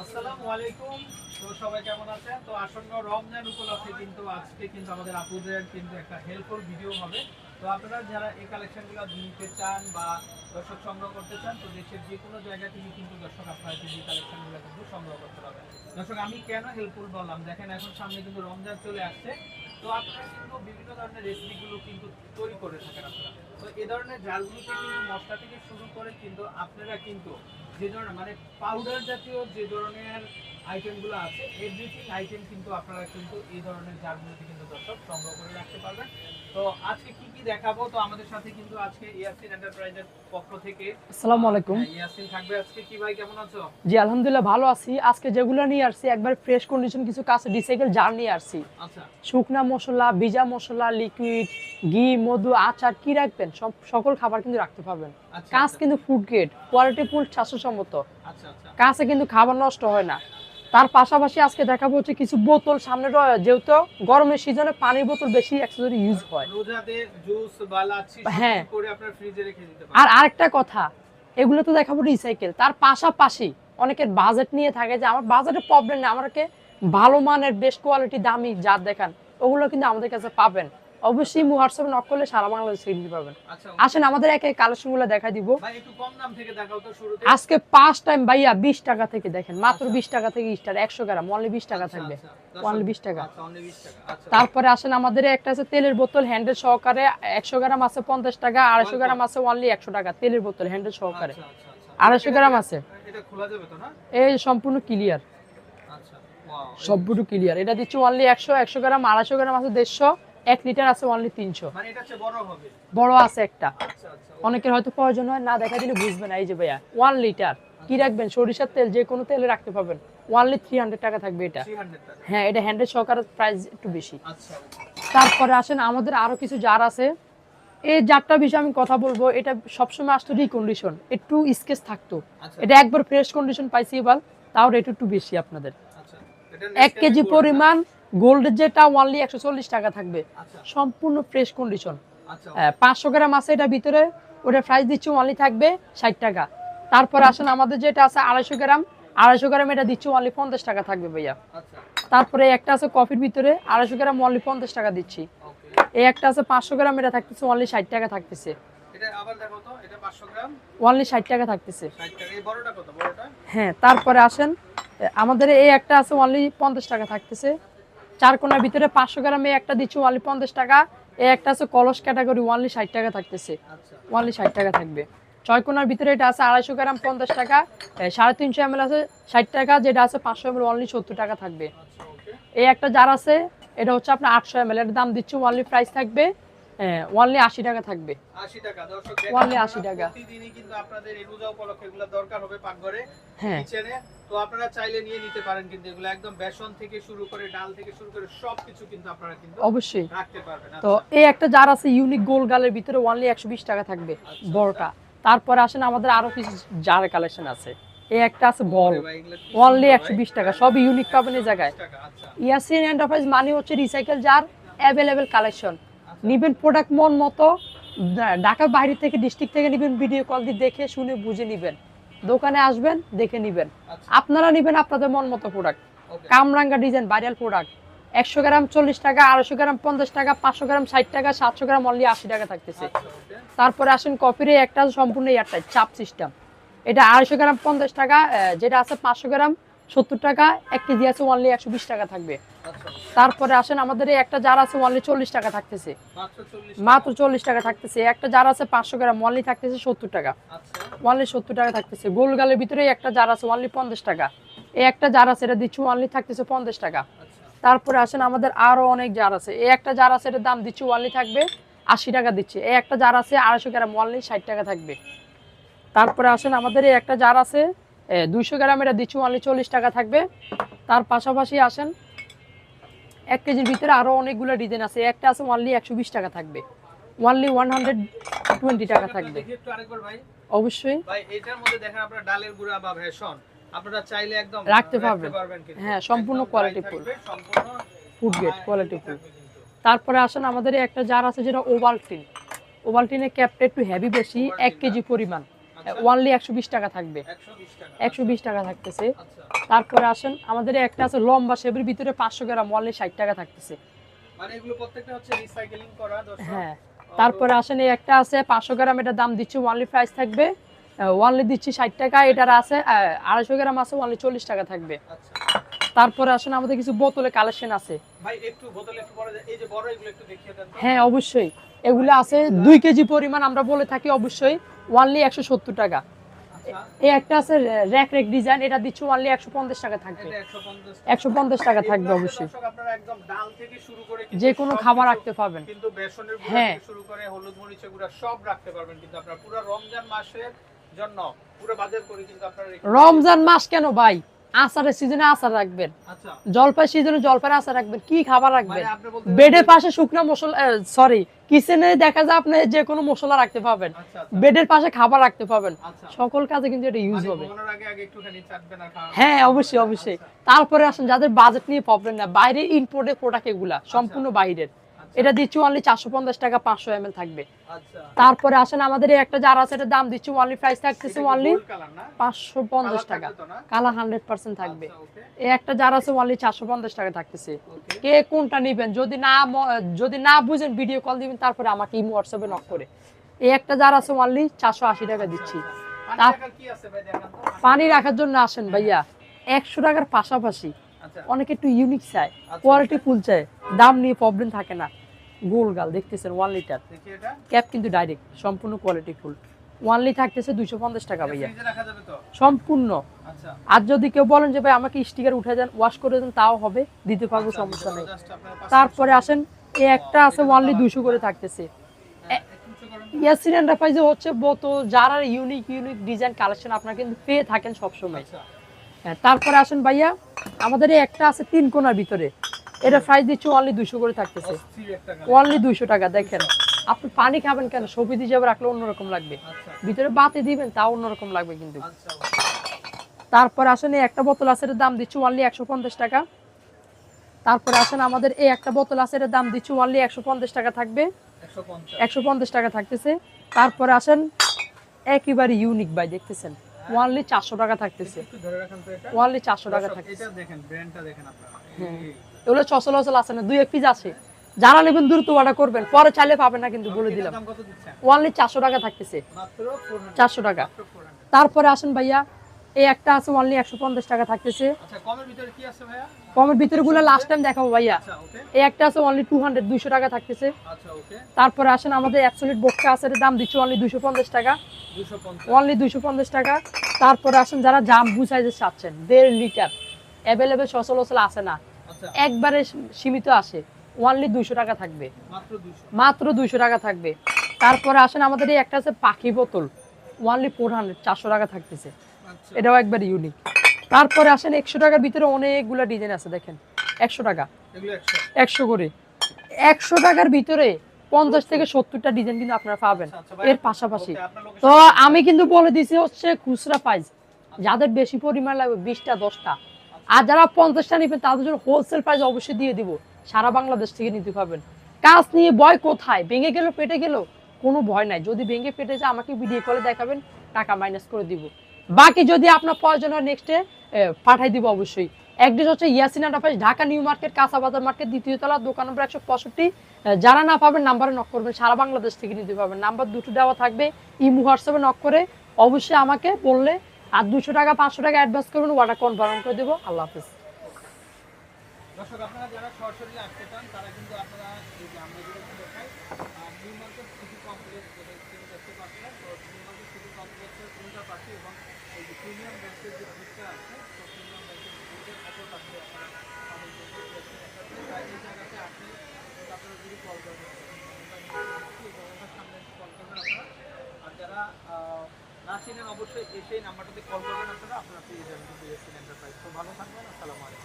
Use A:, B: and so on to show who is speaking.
A: আসসালামু আলাইকুম। তো সবাই কেমন আছেন? তো আসন্ন রমজান উপলক্ষে কিন্তু আজকে কিন্তু আমাদের আপুদের কিন্তু একটা হেল্পফুল ভিডিও হবে। তো আপনারা যারা এই কালেকশনগুলো নিতে চান বা দর্শক সংগ্রহ করতে চান, তো দেশের যে কোনো জায়গা থেকে কিন্তু দর্শক আপনারা কিন্তু এই কালেকশনগুলো কিন্তু সংগ্রহ করতে পারবেন। দর্শক, আমি কেন হেল্পফুল বললাম? দেখেন, এখন সামনে কিন্তু রমজান চলে আসছে। তো আপনারা কিন্তু বিভিন্ন ধরনের রেসিপিগুলো কিন্তু তৈরি করে থাকেন আপনারা। তো এই ধরনের জালগুলোতে কিন্তু মশলা থেকে শুরু করে কিন্তু আপনারা কিন্তু যে ধরনের মানে পাউডার জাতীয় যে ধরনের আইটেমগুলো আছে এভরিথিং আইটেম কিন্তু আপনারা কিন্তু এই ধরনের জারগুলোতে কিন্তু দর্শক সংগ্রহ করে রাখতে পারবেন। তো আজকে কি কি দেখাবো? তো আমাদের সাথে কিন্তু আজকে ইয়াসিন এন্টারপ্রাইজের পক্ষ থেকে
B: আসসালামু আলাইকুম।
A: হ্যাঁ, ইয়াসিন থাকবে আজকে। কি ভাই কেমন আছো?
B: জি আলহামদুলিল্লাহ ভালো আছি। আজকে যেগুলো নিয়ে আসছি একবার ফ্রেশ কন্ডিশন কিছু কাছে রিসাইকেল জার নিয়ে আসছি।
A: আচ্ছা।
B: শুকনা মশলা ভিজা মশলা লিকুইড ঘি মধু আচার কি রাখবেন? সব সকল খাবার কিন্তু রাখতে পারবেন।
A: আচ্ছা
B: কাজ
A: আচ্ছা,
B: কিন্তু ফুড গ্রেড কোয়ালিটি ফুল স্বাস্থ্যসম্মত
A: আচ্ছা আচ্ছা।
B: কাছে কিন্তু খাবার নষ্ট হয় না। তার পাশাপাশি আজকে দেখাবো হচ্ছে কিছু বোতল সামনে যেহেতু গরমের সিজনে পানির বোতল বেশি অ্যাক্সেসরি ইউজ হয়। হ্যাঁ। আর আরেকটা কথা এগুলো তো দেখাবো রিসাইকেল তার পাশাপাশি অনেকের বাজেট নিয়ে থাকে যে আমার বাজেটের প্রবলেম নেই আমাকে ভালো মানের বেস্ট কোয়ালিটি দামি যা দেখান ওগুলো কিন্তু আমাদের কাছে পাবেন। অবশ্যই হোয়াটসঅ্যাপে নক করলে সারা বাংলাদেশে কিনতে পাবেন।
A: আচ্ছা
B: আসেন আমাদের একে কালেকশনগুলো দেখা দিব।
A: ভাই একটু কম দাম থেকে দেখাও তো শুরুতে।
B: আজকে পাঁচ টাইম ভাইয়া বিশ টাকা থেকে দেখেন মাত্র বিশ টাকা থেকে স্টার একশো গ্রাম অনলি বিশ টাকা
A: আচ্ছা,
B: থাকবে।
A: আচ্ছা,
B: অনলি বিশ টাকা।
A: আচ্ছা অনলি 20 টাকা। আচ্ছা।
B: তারপরে আসেন আমাদের একটা আছে তেলের বোতল হ্যান্ডেল সহকারে একশো গ্রাম আছে পঞ্চাশ টাকা আড়াইশো গ্রাম আছে অনলি একশো টাকা তেলের বোতল হ্যান্ডেল সহকারে।
A: আচ্ছা, আচ্ছা, আচ্ছা।
B: আড়াইশো গ্রাম আছে।
A: এটা খোলা যাবে তো না?
B: এই সম্পূর্ণ ক্লিয়ার
A: আচ্ছা
B: সবগুলো ক্লিয়ার এটা দিচ্ছি অনলি একশো একশো গ্রাম আড়াইশো গ্রাম আছে দেড়শো। এক লিটার আছে অনলি তিনশো।
A: মানে বড়
B: আছে একটা।
A: আচ্ছা আচ্ছা
B: অনেকের হয়তো প্রয়োজন হয় না দেখা দিলে বুঝবে না। এই যে ভাইয়া ওয়ান লিটার কি রাখবেন? সরিষার তেল যে কোনো তেলে রাখতে পারবেন। ওয়ানলি থ্রি হান্ড্রেড টাকা থাকবে এটা। হ্যাঁ এটা হ্যান্ডেল সহকারে প্রাইস একটু বেশি।
A: আচ্ছা
B: তারপরে আসেন আমাদের আরও কিছু জার আছে। এই জারটার বিষয়ে আমি কথা বলব। এটা সবসময় আসতো রিকন্ডিশন একটু স্কেচ থাকতো।
A: আচ্ছা।
B: এটা একবার ফ্রেশ কন্ডিশন পাইছি এবার। তাও রেট একটু বেশি আপনাদের।
A: আচ্ছা।
B: এক কেজি পরিমাণ গোল্ডের যেটা ওয়ানলি একশো চল্লিশ টাকা থাকবে।
A: আচ্ছা।
B: সম্পূর্ণ ফ্রেশ কন্ডিশন
A: আচ্ছা।
B: পাঁচশো গ্রাম আছে এটা ভিতরে ওটা প্রাইস দিচ্ছি ওয়ানলি থাকবে ষাট টাকা। তারপর আসেন আমাদের যেটা আছে আড়াইশো গ্রাম আড়াইশো গ্রাম এটা দিচ্ছি ওয়ানলি পঞ্চাশ টাকা থাকবে ভাইয়া।
A: আচ্ছা।
B: তারপরে একটা আছে কফির ভিতরে আড়াইশো গ্রাম ওয়ানলি পঞ্চাশ টাকা দিচ্ছি। এই একটা আছে পাঁচশো গ্রাম এটা থাকতেছে ওয়ানলি ষাট টাকা থাকতেছে।
A: এটা আবার দেখো তো এটা 500 গ্রাম?
B: ওয়ানলি ষাট টাকা থাকতেছে।
A: 60 টাকা। এই বড়টা কত? বড়টা?
B: হ্যাঁ তারপরে আসেন আমাদের এই একটা আছে ওয়ানলি পঞ্চাশ টাকা থাকতেছে। চার কোনার ভিতরে পাঁচশো গ্রামে একটা দিচ্ছি ওয়ানলি পঞ্চাশ টাকা। এ একটা আছে কলস ক্যাটাগরি ওয়ানলি ষাট টাকা থাকতেছে। ওয়ানলি ষাট টাকা থাকবে। ছয় কোনার ভিতরে এটা আছে আড়াইশো গ্রাম পঞ্চাশ টাকা। সাড়ে তিনশো এম আছে ষাট টাকা, যেটা আছে পাঁচশো এম ওয়ানলি সত্তর টাকা থাকবে। এই একটা যার আছে, এটা হচ্ছে আপনার আটশো এম এর দাম দিচ্ছি ওয়ানলি প্রাইস থাকবে। ওয়ানলি আশি টাকা থাকবে।
A: 80 টাকা দর্শক
B: Only
A: দেখেন
B: 80 টাকা।
A: প্রতিদিনই কিন্তু আপনাদের এই রোজা উপলক্ষে এগুলো দরকার হবে পাকঘরে
B: হ্যাঁ।
A: কিচেনে। তো আপনারা চাইলে নিয়ে নিতে পারেন কিন্তু এগুলো একদম বেসন থেকে শুরু করে ডাল থেকে শুরু করে সবকিছু কিন্তু আপনারা কিন্তু
B: অবশ্যই।
A: রাখতে পারবেন।
B: তো
A: আচ্ছা।
B: এই একটা জার আছে ইউনিক গোল গালের ভিতরে ওয়ানলি একশো বিশ টাকা থাকবে
A: আচ্ছা,
B: বড়টা। তারপরে আসেন আমাদের আরও কিছু জার কালেকশন আছে। এই একটা আছে একশো
A: ভাই।
B: বিশ টাকা সব ইউনিক পাবেন এই জায়গায়।
A: 20 টাকা আচ্ছা।
B: ইয়াসিন এন্টারপ্রাইজ মানে হচ্ছে রিসাইকেল জার অ্যাভেলেবেল কালেকশন নিবেন প্রোডাক্ট মন মতো ঢাকার বাইরে থেকে ডিস্ট্রিক্ট থেকে নিবেন ভিডিও কল দিয়ে দেখে শুনে বুঝে নিবেন। দোকানে আসবেন দেখে নিবেন।
A: আচ্ছা।
B: আপনারা নিবেন আপনাদের মন মতো প্রোডাক্ট কামরাঙ্গা ডিজাইন ভাইরাল প্রোডাক্ট একশো গ্রাম চল্লিশ টাকা আড়াইশো গ্রাম পঞ্চাশ টাকা পাঁচশো গ্রাম ষাট টাকা সাতশো গ্রাম অনলি আশি টাকা থাকতেছে।
A: আচ্ছা
B: তারপরে আসেন কফির একটা সম্পূর্ণ এয়ারটাইট চাপ সিস্টেম এটা আড়াইশো গ্রাম পঞ্চাশ টাকা যেটা আছে পাঁচশো গ্রাম সত্তর টাকা এক কেজি আছে অনলি একশো বিশ টাকা থাকবে। তারপরে আসেন আমাদের একটা জার আছে ওনলি চল্লিশ টাকা থাকতেছে।
A: মাত্র
B: চল্লিশ টাকা থাকতেছে। একটা জার আছে পাঁচশো গ্রাম ওনলি থাকতেছে সত্তর টাকা। ওনলি সত্তর টাকা থাকতেছে। গোলগালের ভিতরে একটা জার আছে ওনলি পঞ্চাশ টাকা। এই একটা জার আছে, এটা দিচ্ছি ওনলি থাকতেছে পঞ্চাশ টাকা। তারপরে আসেন আমাদের আরও অনেক জার আছে। এই একটা জার আছে, এটার দাম দিচ্ছি ওয়ানলি থাকবে আশি টাকা দিচ্ছি। এই একটা জার আছে আড়াইশো গ্রাম ওয়ানলি ষাট টাকা থাকবে। তারপরে আসেন আমাদের এই একটা জার আছে দুইশো গ্রাম, এটা দিচ্ছি ওয়ানলি চল্লিশ টাকা থাকবে। তার পাশাপাশি আসেন এক কেজির ভিতরে আরও অনেকগুলো ডিজাইন আছে। একটা আছে ওয়ানলি একশো বিশ টাকা থাকবে। ওয়ানলি ওয়ান হান্ড্রেড টোয়েন্টি টাকা থাকবে। অবশ্যই। রাখতে পারবেন। হ্যাঁ, সম্পূর্ণ।
A: থাকবে, সম্পূর্ণ
B: ফুড কোয়ালিটি ফুল তারপরে আসেন আমাদের একটা জার আছে যেটা ওভালটিন ওভালটিনের ক্যাপটা একটু হেভি বেশি এক কেজি পরিমাণ। ওয়ানলি একশো বিশ টাকা থাকবে। একশো বিশ টাকা। থাকতেছে।
A: আচ্ছা।
B: তারপরে আসেন আমাদের একটা আছে লম্বা শেপের ভিতরে পাঁচশো গ্রাম ওয়ানলি ষাট টাকা থাকতেছে।
A: মানে
B: হ্যাঁ। তারপরে আসেন এই একটা আছে পাঁচশো গ্রাম এটার দাম দিচ্ছি ওয়ানলি প্রাইস থাকবে। ওয়ানলি দিচ্ছি ষাট টাকা এটার আছে আড়াইশো গ্রাম আছে ওয়ানলি চল্লিশ টাকা থাকবে।
A: আচ্ছা।
B: তারপরে আসেন আমাদের কিছু বোতলে কালেকশন আছে।
A: ভাই একটু বোতলে একটু বড় এই যে বড় এগুলো একটু দেখিয়ে দেন
B: হ্যাঁ অবশ্যই। এগুলো আছে দুই কেজি পরিমাণ আমরা বলে থাকি অবশ্যই ওয়ানলি একশো সত্তর টাকা।
A: আচ্ছা।
B: এই একটা আছে র্যাক র্যাক ডিজাইন এটা দিচ্ছি ওয়ানলি একশো পঞ্চাশ টাকা থাকবে। একশো পঞ্চাশ টাকা। থাকবে অবশ্যই। যে কোনো খাবার রাখতে পারবেন।
A: গুঁড়া
B: হ্যাঁ।
A: রমজান
B: মাস কেন ভাই? আচারের সিজনে আচার রাখবেন।
A: আচ্ছা।
B: জলপাই সিজনে জলপাই আচার রাখবেন। কি খাবার রাখবেন?
A: মানে
B: বেডের পাশে শুকনো মশলা সরি কিচেনে দেখা যায় আপনি যে কোনো মশলা রাখতে পাবেন
A: আচ্ছা আচ্ছা।
B: বেডের পাশে খাবার রাখতে পাবেন সকল কাজে কিন্তু এটা ইউজ হবে। হ্যাঁ অবশ্যই অবশ্যই। তারপরে আসেন যাদের বাজেট নিয়ে প্রবলেম না বাইরে ইম্পোর্টের প্রোডাক্ট এগুলা সম্পূর্ণ বাইরের। এটা দিচ্ছি অনলি চারশো পঞ্চাশ টাকা পাঁচশো এম থাকবে।
A: আচ্ছা।
B: তারপরে আসেন আমাদের এই একটা যারা আছে এটার দাম দিচ্ছি অনলি প্রাইস থাকতেছে অনলি পাঁচশো পঞ্চাশ টাকা। কালার হান্ড্রেড পার্সেন্ট থাকবে।
A: আচ্ছা
B: এই একটা যারা আছে অনলি চারশো পঞ্চাশ টাকা থাকতেছে। কে কোনটা নেবেন? যদি না যদি না বুঝেন ভিডিও কল দিবেন তারপরে আমাকে ইমো হোয়াটসঅ্যাপে নক করে। এই একটা যারা আছে অনলি চারশো আশি টাকা দিচ্ছি।
A: পানি রাখার
B: জন্য আসেন ভাইয়া। একশো টাকার পাশাপাশি
A: আচ্ছা।
B: অনেকে একটু ইউনিক চায়। কোয়ালিটি ফুল চায়। দাম নিয়ে প্রবলেম থাকে না। গোল গাল দেখতেছেন ওয়ান লিটার ক্যাপ কিন্তু ডাইরেক্ট সম্পূর্ণ কোয়ালিটি ফুল ওয়ানলি থাকতেছে দুইশো পঞ্চাশ টাকা ভাইয়া। সম্পূর্ণ।
A: আচ্ছা।
B: আর যদি কেউ বলেন যে ভাই আমাকে স্টিকার উঠে যান ওয়াশ করে দেন তাও হবে দিতে পারব
A: আচ্ছা,
B: সমস্যা নেই। তারপরে আসেন এ একটা আছে ওয়ানলি দুশো করে থাকতেছে।
A: হ্যাঁ, তো।
B: ইয়াসিন এন্টারপ্রাইজে হচ্ছে বোতল যারা ইউনিক ইউনিক ডিজাইন কালেকশন আপনারা কিন্তু পেয়ে থাকেন সবসময়।
A: আচ্ছা।
B: হ্যাঁ তারপরে আসেন ভাইয়া আমাদের একটা আছে তিন কোনার ভিতরে। এটা প্রাইস দিচ্ছে অনলি দুশো করে থাকতেছে। অনলি দুইশো টাকা দেখেন। আপনি পানি খাবেন কেন? সবজি হিসাবে রাখলে অন্যরকম লাগবে।
A: আচ্ছা।
B: ভিতরে বাতি দিবেন তা অন্যরকম লাগবে কিন্তু।
A: আচ্ছা।
B: তারপরে আসেন এই একটা বোতল আছে এটার দাম দিচ্ছি অনলি একশো পঞ্চাশ টাকা। তারপরে আসেন আমাদের এই একটা বোতল আছে এটার দাম দিচ্ছি অনলি একশো পঞ্চাশ টাকা থাকবে।
A: একশো পঞ্চাশ।
B: টাকা থাকতেছে। তারপরে আসেন একেবারে ইউনিক ভাই দেখতেছেন? ওয়ানলি চারশো টাকা থাকতেছে। ওয়ানলি চারশো টাকা থাকতেছে।
A: দেখেন ব্র্যান্ডটা দেখেন আপনারা।
B: হ্যাঁ।
A: এই-
B: এগুলো চসল অচল আছে না দুই এক পিস আছে। যারা নেবেন দ্রুত অর্ডার করবেন পরে চাইলে পাবেন না কিন্তু বলে দিলাম। ওয়ানলি চারশো টাকা থাকতেছে। চারশো টাকা। তারপরে আসেন ভাইয়া এই একটা আছে অনলি একশো পঞ্চাশ টাকা থাকতেছে।
A: আচ্ছা কমের ভিতরে
B: গুলো লাস্ট টাইম দেখাবো ভাইয়া।
A: আচ্ছা
B: এই একটা আছে অনলি টু হান্ড্রেড দুইশো টাকা থাকতেছে।
A: আচ্ছা
B: তারপরে আসেন আমাদের অ্যাবসলিট বক্সটা আছে দাম দিচ্ছে অনলি দুশো পঞ্চাশ টাকা।
A: 250
B: অনলি দুশো পঞ্চাশ টাকা। তারপরে আসেন যারা জাম্বু সাইজের চাচ্ছেন দেড় লিটার অ্যাভেলেবেল সচল অচল আছে না। একবারে সীমিত আসে। ওয়ানলি দুইশো টাকা থাকবে।
A: মাত্র
B: দুইশো। টাকা থাকবে। তারপরে আসেন আমাদের এই একটা আছে পাখি বোতল। ওয়ানলি ফোর হান্ড্রেড চারশো টাকা থাকতেছে।
A: আচ্ছা।
B: এটাও একবার ইউনিক তারপরে আসেন একশো টাকার ভিতরে অনেকগুলো ডিজাইন আছে দেখেন। একশো টাকা। একশো। করে। একশো টাকার ভিতরে পঞ্চাশ থেকে সত্তরটা ডিজাইন কিন্তু আপনারা পাবেন।
A: আচ্ছা, আচ্ছা,
B: এর পাশাপাশি। তো আমি কিন্তু বলে দিছি হচ্ছে খুচরা প্রাইস যাদের বেশি পরিমাণ লাগবে বিশটা দশটা। আর যারা পঞ্চাশটা নেবেন, তাদের জন্য হোলসেল প্রাইস অবশ্যই দিয়ে দিব। সারা বাংলাদেশ থেকে নিতে পারবেন। কাজ নিয়ে ভয় কোথায়? ভেঙে গেল, পেটে গেল, কোনো ভয় নাই। যদি ভেঙে পেটে যায়, আমাকে ভিডিও কলে দেখাবেন, টাকা মাইনাস করে দিব। বাকি যদি আপনার প্রয়োজন হয় নেক্সটে পাঠাই দিব অবশ্যই। অ্যাড্রেস হচ্ছে ইয়াসিন আন্ডারপাইস ঢাকা নিউ মার্কেট কাঁচা বাজার মার্কেট দ্বিতীয় তলা, দোকান নম্বর একশো পঁয়ষট্টি। যারা না পাবেন নাম্বারে নক করবেন। সারা বাংলাদেশ থেকে নিতে পারবেন। নাম্বার দুটো দেওয়া থাকবে, ইমু হোয়াটসঅ্যাপে নক করে অবশ্যই আমাকে বললে আর দুশো টাকা, পাঁচশো টাকা অ্যাডভান্স করবেন ওয়াটা কনফার্ম করে দেবো। আল্লাহ হাফিজ।
A: এবং প্রিমিয়াম ব্যাংকের যে আছে প্রিমিয়াম ব্যাংকের আপনারা পাবেন যে ইয়াসিন এন্টারপ্রাইজ। তাই এই জায়গাতে আপনি কিন্তু আপনারা যদি কল করবেন ওটার সামনে কল করবেন আপনারা আর যারা আহ, না চিনেন অবশ্যই এসে নাম্বারটাতে কল করবেন, আপনারা আপনারা পেয়ে যাবেন। ইয়াসিন এন্টারপ্রাইজ তো ভালো থাকবেন, আসসালামু আলাইকুম।